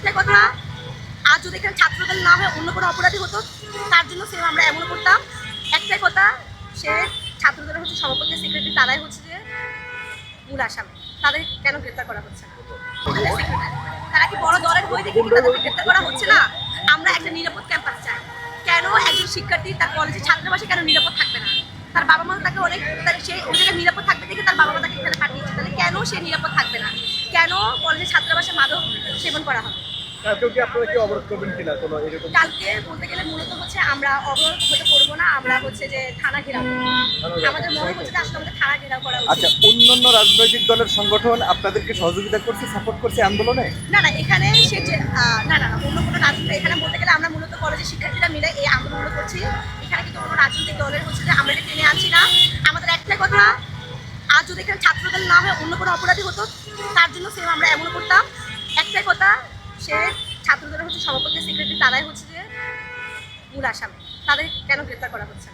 একটা কথা। আজ যদি এখানে ছাত্রদল না হয়ে, অন্য কোনো অপরাধী হতো, তার জন্য সেম আমরা এমন করতাম। একটাই কথা, সে ছাত্রদলের হচ্ছে সভাপতি সেক্রেটারি তারাই হচ্ছে যে মূল আসামি। তাদের কেন গ্রেপ্তার করা হচ্ছে না? তারা কি বড় দলের বই দেখে কি তাদেরকে গ্রেপ্তার করা হচ্ছে না? আমরা একটা নিরাপদ ক্যাম্পাস চাই। কেন একজন শিক্ষার্থী তার কলেজের ছাত্রাবাসে কেন নিরাপদ থাকবে না? তার বাবা মা তাকে অনেক, তার সে ওই জায়গায় নিরাপদ থাকবে দেখে তার বাবা মা তাকে এখানে পাঠিয়েছে। তাহলে কেন সে নিরাপদ থাকবে না? কেন কলেজের ছাত্রাবাসে মাদক সেবন করা হবে? কালকেও কি আপনারা কি অবরোধ করবেন কিনা কোনো এরকম? কালকে বলতে গেলে মূলত হচ্ছে আমরা অবরোধ হতে করব না আমরা হচ্ছে যে থানা ঘেরাও আমাদের মনে হচ্ছে যে আসলে আমাদের থানা ঘেরাও করা আচ্ছা অন্যান্য রাজনৈতিক দলের সংগঠন আপনাদেরকে সহযোগিতা করছে সাপোর্ট করছে আন্দোলনে? না না এখানে সে যে না না অন্য কোনো রাজনীতি এখানে বলতে গেলে আমরা মূলত কলেজের শিক্ষার্থীরা মিলে এই আন্দোলনগুলো করছি। এখানে কিন্তু কোনো রাজনৈতিক দলের হচ্ছে যে আমরা এটা টেনে আনছি না। আমাদের একটাই কথা আজ যদি এখানে ছাত্রদল না হয়ে অন্য কোনো অপরাধী হতো তার জন্য সেম আমরা এমন করতাম। একটাই কথা সে ছাত্রদের হচ্ছে সভাপতি সেক্রেটারি তারাই হচ্ছে যে মূল আসামি। তাদের কেন গ্রেপ্তার করা হচ্ছে